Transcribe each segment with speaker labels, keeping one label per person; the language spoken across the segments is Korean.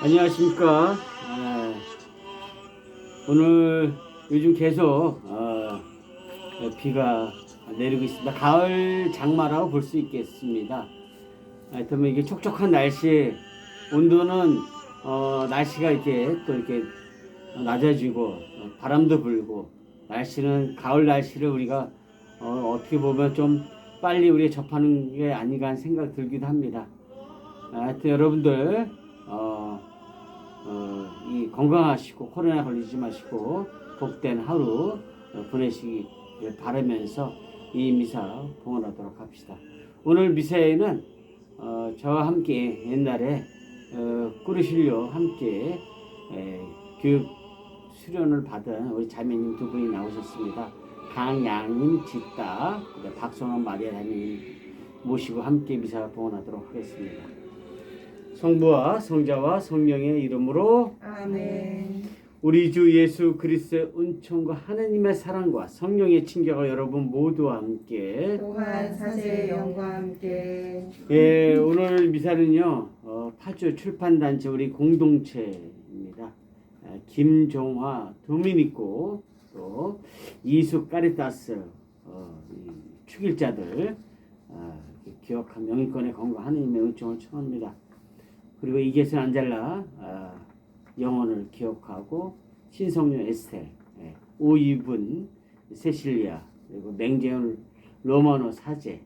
Speaker 1: 안녕하십니까. 아, 오늘 요즘 계속 어, 비가 내리고 있습니다. 가을 장마라고 볼 수 있겠습니다. 하여튼 뭐 이게 촉촉한 날씨, 온도는 어, 날씨가 이렇게 또 이렇게 낮아지고 어, 바람도 불고 날씨는 가을 날씨를 우리가 어, 어떻게 보면 좀 빨리 우리가 접하는 게 아닌가 하는 생각 들기도 합니다. 하여튼 여러분들 어, 어, 이 건강하시고 코로나 걸리지 마시고 복된 하루 어, 보내시길 바라면서 이 미사 봉헌하도록 합시다. 오늘 미사에는 어, 저와 함께 옛날에 어, 꾸르실려 함께 에, 교육 수련을 받은 우리 자매님 두 분이 나오셨습니다. 강양님 짓다 그다음에 박선원 마리아 자매님 모시고 함께 미사 봉헌하도록 하겠습니다. 성부와 성자와 성령의 이름으로
Speaker 2: 아멘.
Speaker 1: 우리 주 예수 그리스도의 은총과 하나님의 사랑과 성령의 친교가 여러분 모두와 함께
Speaker 2: 또한 사제의 영과 함께.
Speaker 1: 예 오늘 미사는요 어, 파주 출판단체 우리 공동체입니다. 아, 김종화 도미니코 또 이수 까리타스 어, 이 축일자들 아, 기억한 명인권의 건강 하나님의 은총을 청합니다 그리고 이계선 안젤라 아, 영혼을 기억하고 신성녀 에스텔 예, 오이분 세실리아 그리고 맹재훈 로마노 사제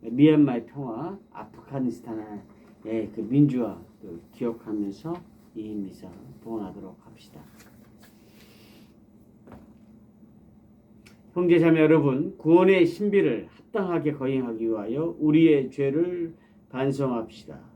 Speaker 1: 미얀마의 평화 아프가니스탄의 예, 그 민주화 또 기억하면서 이 미사 봉헌하도록 합시다. 형제자매 여러분 구원의 신비를 합당하게 거행하기 위하여 우리의 죄를 반성합시다.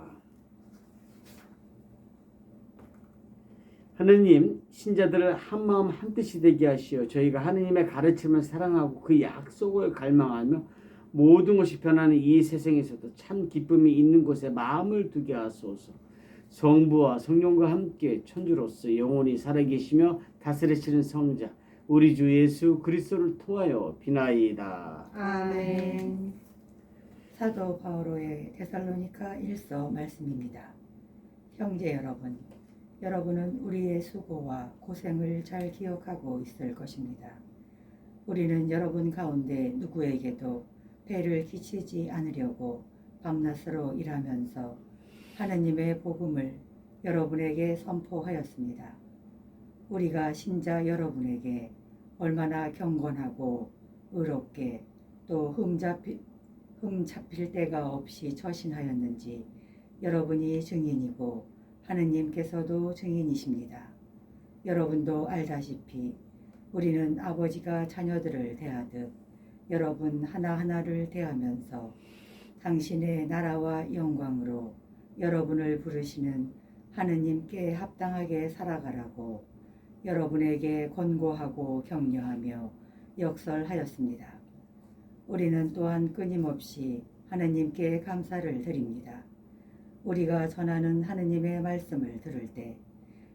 Speaker 1: 하느님 신자들을 한 마음 한 뜻이 되게 하시어 저희가 하느님의 가르침을 사랑하고 그 약속을 갈망하며 모든 것이 변하는 이 세상에서도 참 기쁨이 있는 곳에 마음을 두게 하소서. 성부와 성령과 함께 천주로서 영원히 살아계시며 다스리시는 성자 우리 주 예수 그리스도를 통하여 비나이다.
Speaker 2: 아멘.
Speaker 3: 사도 바오로의 데살로니카 1서 말씀입니다. 형제 여러분, 여러분은 우리의 수고와 고생을 잘 기억하고 있을 것입니다. 우리는 여러분 가운데 누구에게도 배를 끼치지 않으려고 밤낮으로 일하면서 하느님의 복음을 여러분에게 선포하였습니다. 우리가 신자 여러분에게 얼마나 경건하고 의롭게 또 흠잡히, 흠 잡힐 데가 없이 처신하였는지 여러분이 증인이고 하느님께서도 증인이십니다. 여러분도 알다시피 우리는 아버지가 자녀들을 대하듯 여러분 하나하나를 대하면서 당신의 나라와 영광으로 여러분을 부르시는 하느님께 합당하게 살아가라고 여러분에게 권고하고 격려하며 역설하였습니다. 우리는 또한 끊임없이 하느님께 감사를 드립니다. 우리가 전하는 하느님의 말씀을 들을 때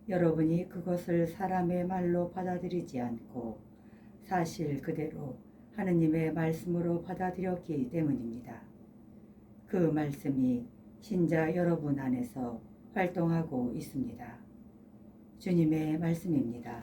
Speaker 3: 여러분이 그것을 사람의 말로 받아들이지 않고 사실 그대로 하느님의 말씀으로 받아들였기 때문입니다. 그 말씀이 신자 여러분 안에서 활동하고 있습니다. 주님의 말씀입니다.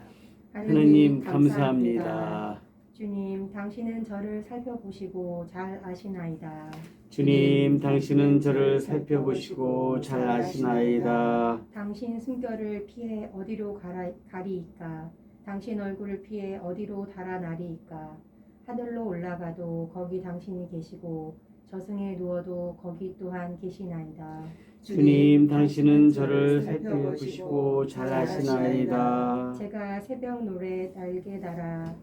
Speaker 1: 하느님 감사합니다.
Speaker 2: 주님, 당신은 저를 살펴보시고 잘 아시나이다.
Speaker 1: 주님, 당신은 저를 살펴보시고 잘 아시나이다.
Speaker 2: 당신 숨결을 피해 어디로 가라, 가리이까? 당신 얼굴을 피해 어디로 달아나리이까? 하늘로 올라가도 거기 당신이 계시고 저승에 누워도 거기 또한 계시나이다.
Speaker 1: 주님 당신은 저를 살펴보시고 잘 아시나이다.
Speaker 2: 제가 새벽 노래 날개 달아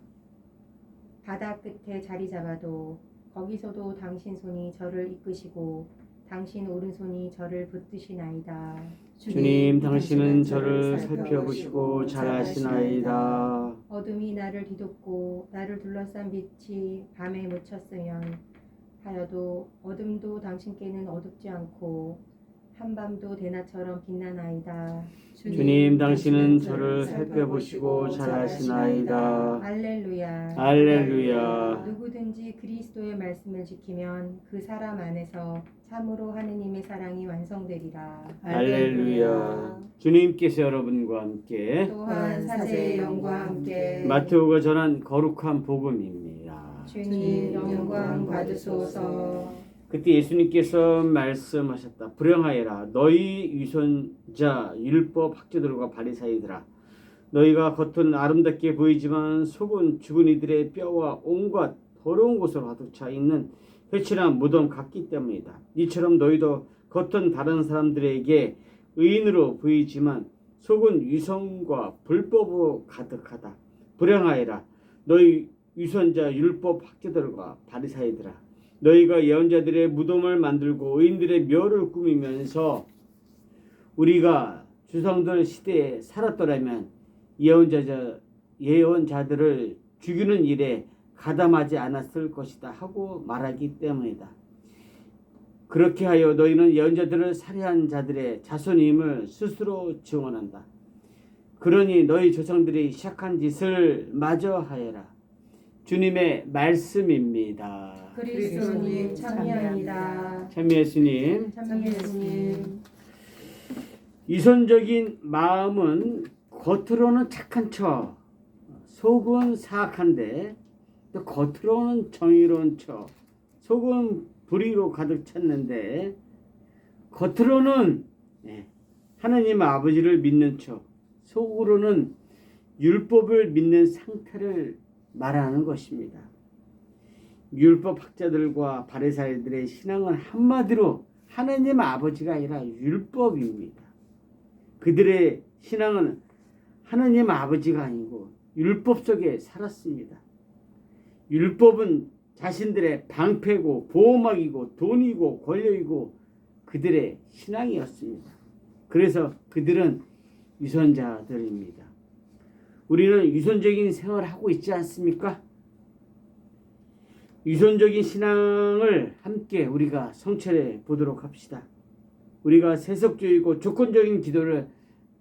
Speaker 2: 바다 끝에 자리 잡아도 거기서도 당신 손이 저를 이끄시고 당신 오른손이 저를 붙드시나이다.
Speaker 1: 주님 당신은 저를 살펴보시고 잘 아시나이다.
Speaker 2: 어둠이 나를 뒤덮고 나를 둘러싼 빛이 밤에 묻혔으면 하여도 어둠도 당신께는 어둡지 않고 한밤도 대낮처럼 빛나나이다.
Speaker 1: 주님 당신은 저를 살펴보시고 잘 아시나이다.
Speaker 2: 알렐루야.
Speaker 1: 할렐루야.
Speaker 2: 누구든지 그리스도의 말씀을 지키면 그 사람 안에서 참으로 하느님의 사랑이 완성되리라.
Speaker 1: 할렐루야. 주님께서 여러분과 함께
Speaker 2: 또한 사제의 영과 함께
Speaker 1: 마테오가 전한 거룩한 복음입니다.
Speaker 2: 주님 영광 받으소서.
Speaker 1: 그때 예수님께서 말씀하셨다. 불행하여라. 너희 위선자 율법 학자들과 바리사이들아. 너희가 겉은 아름답게 보이지만 속은 죽은 이들의 뼈와 온갖 더러운 곳으로 가득 차 있는 회칠한 무덤 같기 때문이다. 이처럼 너희도 겉은 다른 사람들에게 의인으로 보이지만 속은 위선과 불법으로 가득하다. 불행하여라. 너희 위선자 율법 학자들과 바리사이들아. 너희가 예언자들의 무덤을 만들고 의인들의 묘를 꾸미면서 우리가 주성들 시대에 살았더라면 예언자 예언자들을 죽이는 일에 가담하지 않았을 것이다 하고 말하기 때문이다. 그렇게 하여 너희는 예언자들을 살해한 자들의 자손임을 스스로 증언한다. 그러니 너희 조상들이 시작한 짓을 마저 하여라. 주님의 말씀입니다.
Speaker 2: 그리스도님 참여합니다.
Speaker 1: 참 예수님.
Speaker 2: 참 예수님.
Speaker 1: 이선적인 마음은 겉으로는 착한 척, 속은 사악한데 또 겉으로는 정의로운 척, 속은 불의로 가득 찼는데 겉으로는 예, 하나님 아버지를 믿는 척, 속으로는 율법을 믿는 상태를 말하는 것입니다. 율법 학자들과 바리사이들의 신앙은 한마디로 하나님 아버지가 아니라 율법입니다. 그들의 신앙은 하나님 아버지가 아니고 율법 속에 살았습니다. 율법은 자신들의 방패고 보호막이고 돈이고 권력이고 그들의 신앙이었습니다. 그래서 그들은 유선자들입니다. 우리는 유선적인 생활을 하고 있지 않습니까? 유선적인 신앙을 함께 우리가 성찰해 보도록 합시다. 우리가 세속주의고 조건적인 기도를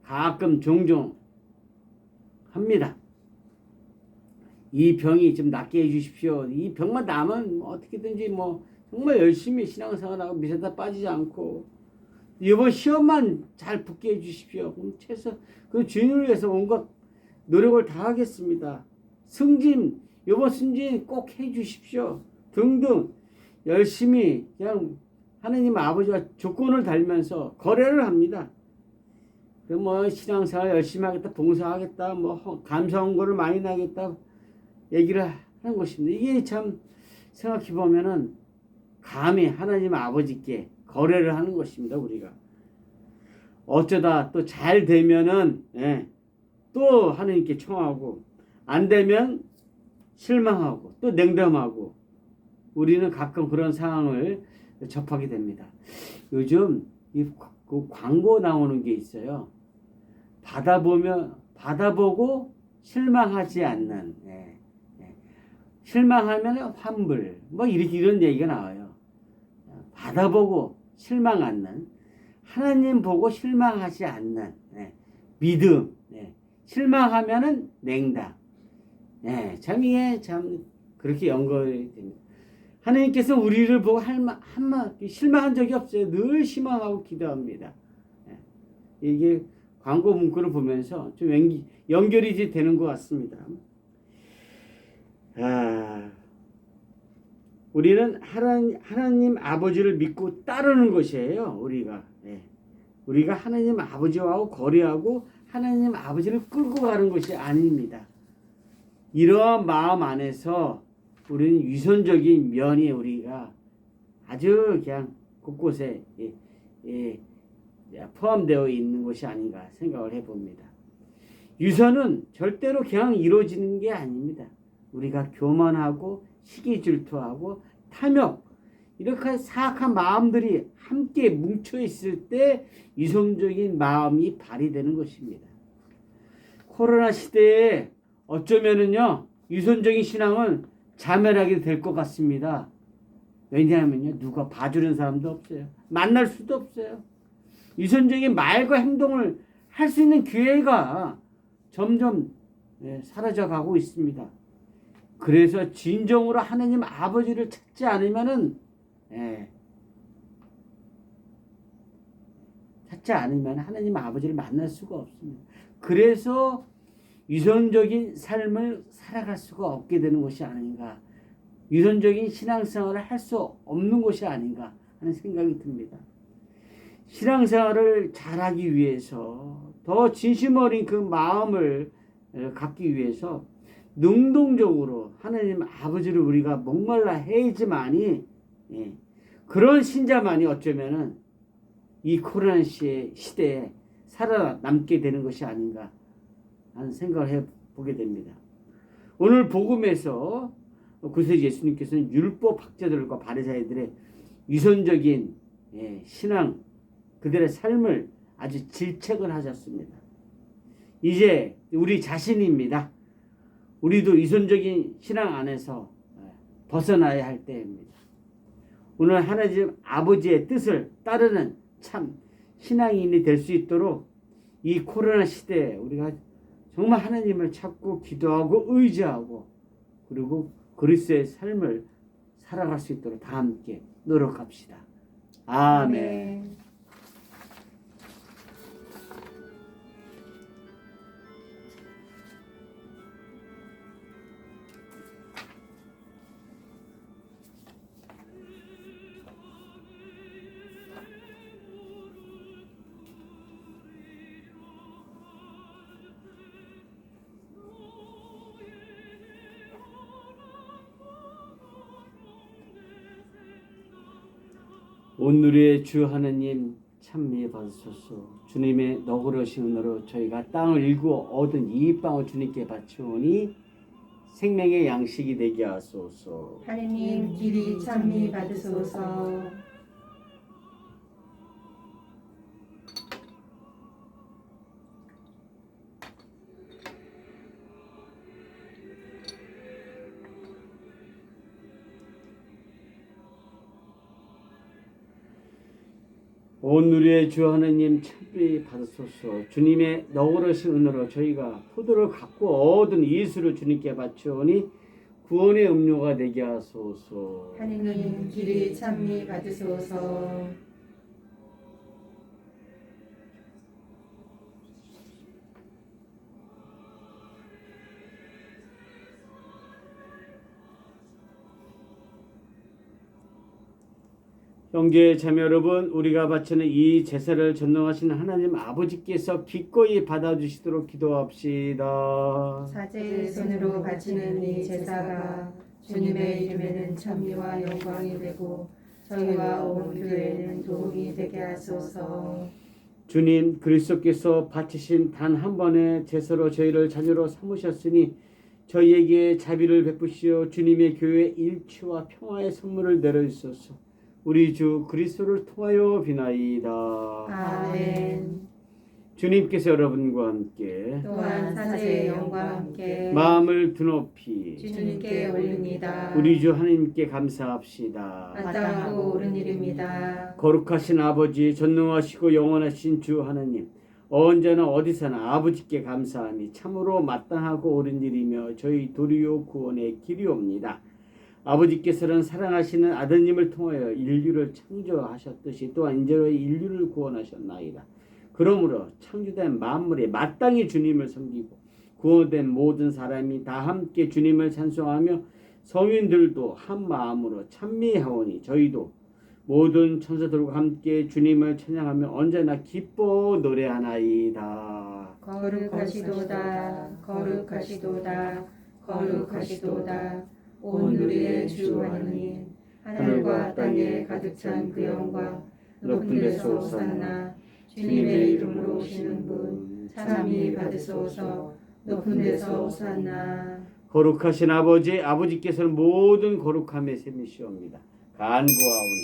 Speaker 1: 가끔 종종 합니다. 이 병이 좀 낫게 해주십시오. 이 병만 나면 뭐 어떻게든지 뭐 정말 열심히 신앙생활하고 미세다 빠지지 않고 이번 시험만 잘 붙게 해주십시오. 그럼 최소 그 주님을 위해서 온갖 노력을 다하겠습니다. 승진 이번 승진 꼭 해주십시오. 등등 열심히 그냥 하나님 아버지와 조건을 달면서 거래를 합니다. 그뭐 신앙생활 열심히 하겠다, 봉사하겠다, 뭐 허- 감사원고를 많이 나겠다 얘기를 하는 것입니다. 이게 참 생각해 보면은 감히 하나님 아버지께 거래를 하는 것입니다. 우리가 어쩌다 또 잘 되면은 예, 또 하나님께 청하고 안 되면 실망하고 또 냉담하고 우리는 가끔 그런 상황을 접하게 됩니다. 요즘 이 과- 그 광고 나오는 게 있어요. 받아보면 받아보고 실망하지 않는 예, 예. 실망하면 환불 뭐 이렇게 이런 얘기가 나와요. 받아보고 실망 않는 하나님 보고 실망하지 않는 예, 믿음 예. 실망하면은 냉담 예, 참 이게 참 그렇게 연결이 됩니다. 하나님께서 우리를 보고 할마, 한마 실망한 적이 없어요. 늘 희망하고 기도합니다. 예. 이게 광고 문구를 보면서 좀 연기, 연결이 되는 것 같습니다. 아, 우리는 하나님, 하나님 아버지를 믿고 따르는 것이에요. 우리가 예. 우리가 하나님 아버지와 거래하고 하나님 아버지를 끌고 가는 것이 아닙니다. 이러한 마음 안에서 우리는 유선적인 면이 우리가 아주 그냥 곳곳에 예, 예, 포함되어 있는 것이 아닌가 생각을 해봅니다. 유선은 절대로 그냥 이루어지는 게 아닙니다. 우리가 교만하고 시기 질투하고 탐욕 이렇게 사악한 마음들이 함께 뭉쳐 있을 때 유선적인 마음이 발휘되는 것입니다. 코로나 시대에 어쩌면은요 유선적인 신앙은 자멸하게 될 것 같습니다. 왜냐하면요 누가 봐주는 사람도 없어요. 만날 수도 없어요. 유선적인 말과 행동을 할 수 있는 기회가 점점 예, 사라져 가고 있습니다. 그래서 진정으로 하나님 아버지를 찾지 않으면은 예, 찾지 않으면 하나님 아버지를 만날 수가 없습니다. 그래서 유선적인 삶을 살아갈 수가 없게 되는 것이 아닌가. 유선적인 신앙생활을 할 수 없는 것이 아닌가 하는 생각이 듭니다. 신앙생활을 잘하기 위해서 더 진심 어린 그 마음을 어, 갖기 위해서 능동적으로 하나님 아버지를 우리가 목말라 해야지만이 예, 그런 신자만이 어쩌면은 이 코로나 시- 시대에 살아남게 되는 것이 아닌가 하는 생각을 해 보게 됩니다. 오늘 복음에서 그래서 예수님께서는 율법 학자들과 바리사이들의 유선적인 예, 신앙 그들의 삶을 아주 질책을 하셨습니다. 이제 우리 자신입니다. 우리도 유선적인 신앙 안에서 예, 벗어나야 할 때입니다. 오늘 하나님 아버지의 뜻을 따르는 참 신앙인이 될 수 있도록 이 코로나 시대에 우리가 정말 하나님을 찾고 기도하고 의지하고 그리고 그리스도의 삶을 살아갈 수 있도록 다 함께 노력합시다. 아멘. 오늘의 주 하나님 참미해 받으소서 주님의 너그러신 은혜로 저희가 땅을 일구어 얻은 이 빵을 주님께 바치오니 생명의 양식이 되게 하소서
Speaker 2: 하느님 길이 찬미 받으소서.
Speaker 1: 오늘의 주 하나님 참비 받으소서 주님의 너그러신 은혜로 저희가 포도를 갖고 얻은 이수를 주님께 바치오니 구원의 음료가 되게 하소서
Speaker 2: 하느님 길이 찬미 받으소서.
Speaker 1: 형제 자매 여러분 우리가 바치는 이 제사를 전능하신 하나님 아버지께서 기꺼이 받아주시도록 기도합시다
Speaker 2: 사제의 손으로 바치는 이 제사가 주님의 이름에는 찬미와 영광이 되고 저희와 온 교회는 도움이 되게 하소서.
Speaker 1: 주님 그리스도께서 바치신 단 한 번의 제사로 저희를 자녀로 삼으셨으니 저희에게 자비를 베푸시어 주님의 교회 일치와 평화의 선물을 내려주소서 우리 주 그리스도를 통하여 비나이다
Speaker 2: 아멘.
Speaker 1: 주님께서 여러분과 함께
Speaker 2: 또한 사제의 영과 함께
Speaker 1: 마음을 드높이
Speaker 2: 주님께 올립니다.
Speaker 1: 우리 주 하나님께 감사합시다.
Speaker 2: 마땅하고 옳은 일입니다.
Speaker 1: 거룩하신 아버지, 전능하시고 영원하신 주 하나님, 언제나 어디서나 아버지께 감사함이 참으로 마땅하고 옳은 일이며 저희 도리오 구원의 길이옵니다. 아버지께서는 사랑하시는 아드님을 통하여 인류를 창조하셨듯이 또한 이제로 인류를 구원하셨나이다. 그러므로 창조된 만물이 마땅히 주님을 섬기고 구원된 모든 사람이 다 함께 주님을 찬송하며 성인들도 한 마음으로 찬미하오니 저희도 모든 천사들과 함께 주님을 찬양하며 언제나 기뻐 노래하나이다.
Speaker 2: 거룩하시도다. 거룩하시도다. 거룩하시도다. 온 우리의 주 하나님 하늘과 땅에 가득 찬 그 영광 높은 데서 오산나 주님의 이름으로 오시는 분 참이 받으소서 높은 데서 오산나
Speaker 1: 거룩하신 아버지, 아버지께서는 모든 거룩함의 셈이시옵니다. 간구하오니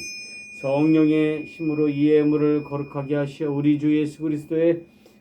Speaker 1: 성령의 힘으로 이 예물을 거룩하게 하시어 우리 주 예수 그리스도의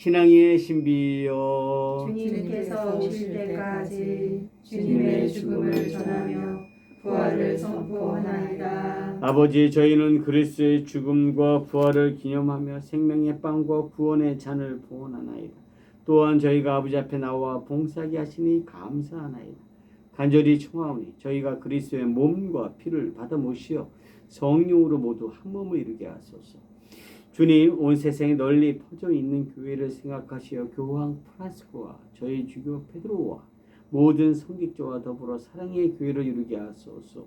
Speaker 1: 신앙의 신비여
Speaker 2: 주님께서 오실 때까지 주님의 죽음을 전하며 부활을 선포하나이다
Speaker 1: 아버지 저희는 그리스도의 죽음과 부활을 기념하며 생명의 빵과 구원의 잔을 보원하나이다. 또한 저희가 아버지 앞에 나와 봉사하게 하시니 감사하나이다. 간절히 청하오니 저희가 그리스도의 몸과 피를 받아 모시어 성령으로 모두 한 몸을 이루게 하소서. 주님 온 세상에 널리 퍼져 있는 교회를 생각하시어 교황 프란스코와 저희 주교 페드로와 모든 성직자와 더불어 사랑의 교회를 이루게 하소서.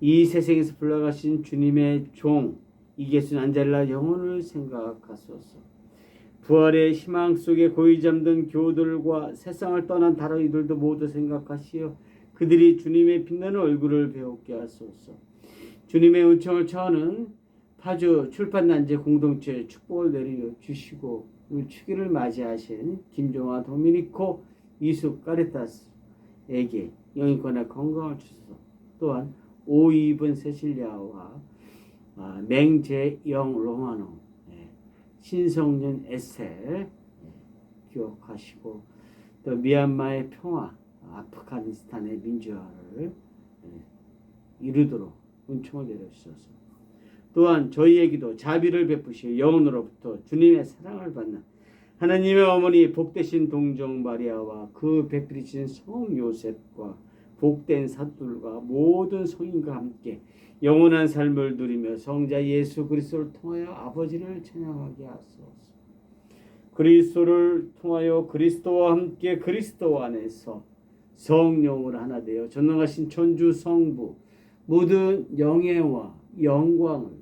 Speaker 1: 이 세상에서 불러가신 주님의 종 이계순 안젤라 영혼을 생각하소서. 부활의 희망 속에 고이 잠든 교우들과 세상을 떠난 다른 이들도 모두 생각하시어 그들이 주님의 빛나는 얼굴을 배우게 하소서. 주님의 은총을 처하는 파주 출판단지 공동체에 축복을 내려 주시고 오늘 축일을 맞이하신 김종화 도미니코 이숙 까레타스에게 영인권의 건강을 주소서. 또한 오이븐 세실리아와 아, 맹재영 로마노 예, 신성준 에셀 예, 기억하시고 또 미얀마의 평화 아프가니스탄의 민주화를 예, 이루도록 은총을 내려주소서 또한 저희에게도 자비를 베푸시어 영혼으로부터 주님의 사랑을 받는 하나님의 어머니 복되신 동정 마리아와 그 베풀이신 성 요셉과 복된 사둘과 모든 성인과 함께 영원한 삶을 누리며 성자 예수 그리스도를 통하여 아버지를 찬양하게 하소서. 그리스도를 통하여 그리스도와 함께 그리스도 안에서 성령을 하나 되어 전능하신 천주 성부 모든 영예와 영광을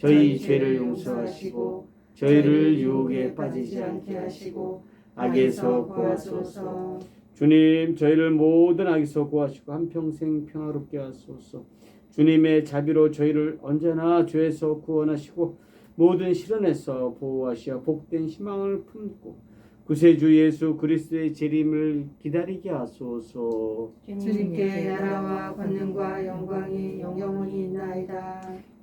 Speaker 1: 저희 죄를 용서하시고 저희를 유혹에 빠지지 않게 하시고 악에서 구하소서. 주님 저희를 모든 악에서 구하시고 한평생 평화롭게 하소서. 주님의 자비로 저희를 언제나 죄에서 구원하시고 모든 시련에서 보호하시어 복된 희망을 품고 구세주 예수 그리스도의 재림을 기다리게 하소서.
Speaker 2: 주님께 나라와 권능과 영광이 영원히 있나이다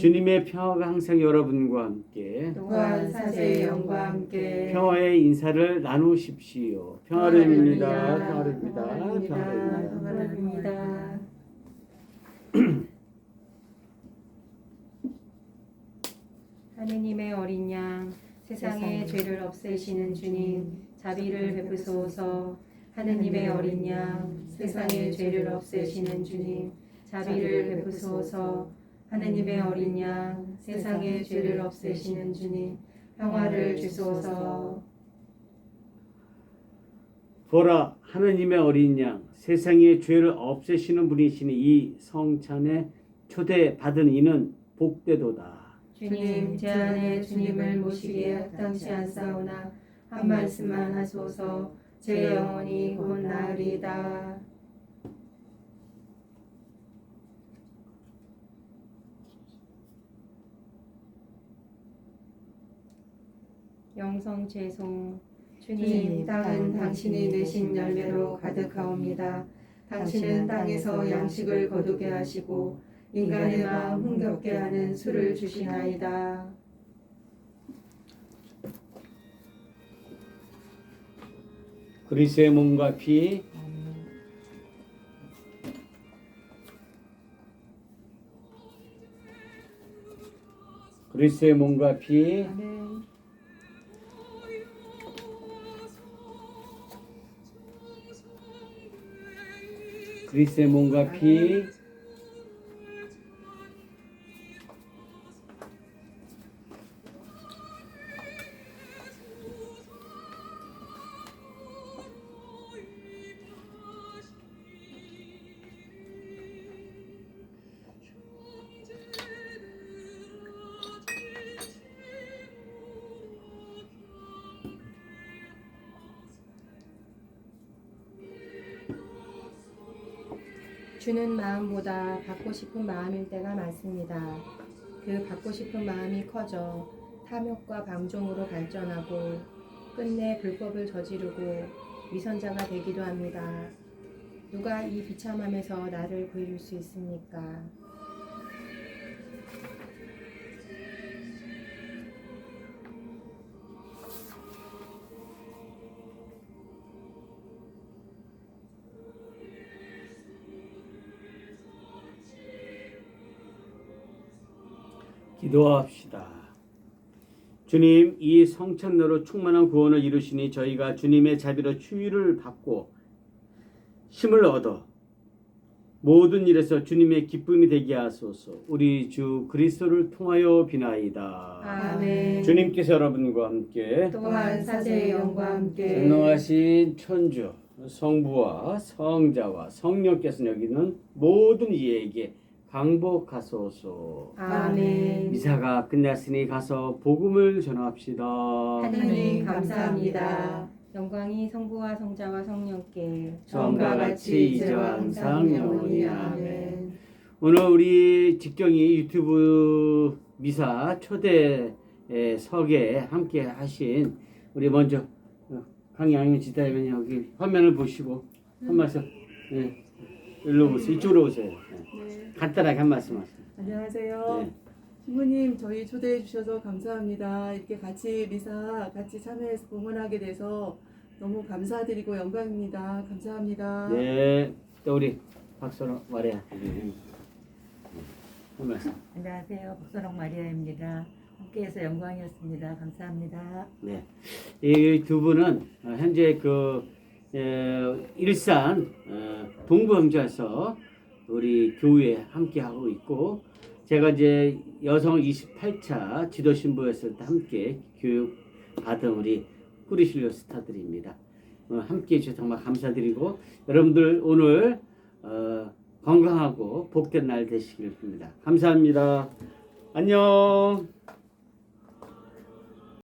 Speaker 1: 주님의 평화가 항상 여러분과 함께
Speaker 2: 또한 사제의 영과 함께
Speaker 1: 평화의 인사를 나누십시오. 평화를입니다. 평화를입니다. 평화를입니다.
Speaker 2: 평화입니다 하느님의 어린 양 세상의 죄를 없애시는 주님 자비를 베푸소서 하느님의 어린 양 세상의 죄를 없애시는 주님 자비를 베푸소서 하느님의 어린 양 세상의 죄를 없애시는 주님 평화를 주소서.
Speaker 1: 보라 하느님의 어린 양 세상의 죄를 없애시는 분이시니 이 성찬에 초대받은 이는 복되도다.
Speaker 2: 주님 제 안에 주님을 모시기에 합당치 않사오나 한 말씀만 하소서. 제 영혼이 곧 나으리다 영성 죄송 주님 땅은 당신이 내신 열매로 가득하옵니다 당신은 땅에서 양식을 거두게 하시고 인간의 마음 흥겹게 하는 술을 주시나이다.
Speaker 1: 그리스의 몸과 피 그리스의 몸과 피
Speaker 2: 아멘.
Speaker 1: 그리스의
Speaker 2: 주는 마음보다 받고 싶은 마음일 때가 많습니다. 그 받고 싶은 마음이 커져 탐욕과 방종으로 발전하고 끝내 불법을 저지르고 위선자가 되기도 합니다. 누가 이 비참함에서 나를 구해줄 수 있습니까?
Speaker 1: 기도합시다. 주님, 이 성천으로 충만한 구원을 이루시니 저희가 주님의 자비로 추위를 받고 힘을 얻어 모든 일에서 주님의 기쁨이 되게 하소서. 우리 주 그리스도를 통하여 비나이다.
Speaker 2: 아멘.
Speaker 1: 주님께서 여러분과 함께
Speaker 2: 또한 사제의 영과 함께
Speaker 1: 전능하신 천주 성부와 성자와 성령께서 여기는 모든 이에게 강복하소서.
Speaker 2: 아멘.
Speaker 1: 미사가 끝났으니 가서 복음을 전합시다.
Speaker 2: 하느님 감사합니다. 영광이 성부와 성자와 성령께
Speaker 1: 처음과 같이 이제와 항상 영원히
Speaker 2: 아멘.
Speaker 1: 오늘 우리 직경이 유튜브 미사 초대 석에 함께 하신 우리 먼저 어, 강양현 지다면 여기 화면을 보시고 한 말씀 네. 일로 오세요. 이쪽으로 오세요. 네.
Speaker 4: 네,
Speaker 1: 간단하게 한 말씀 하세요.
Speaker 4: 안녕하세요.
Speaker 1: 네.
Speaker 4: 신부님, 저희 초대해 주셔서 감사합니다. 이렇게 같이 미사 같이 참여해서 봉헌하게 돼서 너무 감사드리고 영광입니다. 감사합니다.
Speaker 1: 네. 또 우리 박선호. 네. 한 말씀.
Speaker 3: 안녕하세요. 박선홍 마리아입니다. 함께해서 영광이었습니다. 감사합니다.
Speaker 1: 네. 이 두 분은 어, 현재 그 에, 일산 어, 동부형제에서 우리 교회에 함께 하고 있고 제가 이제 여성 28차 지도 신부였을 때 함께 교육 받은 우리 뿌리실려 스타들입니다. 어, 함께 해주셔서 정말 감사드리고 여러분들 오늘 어, 건강하고 복된 날 되시길 빕니다. 감사합니다. 안녕.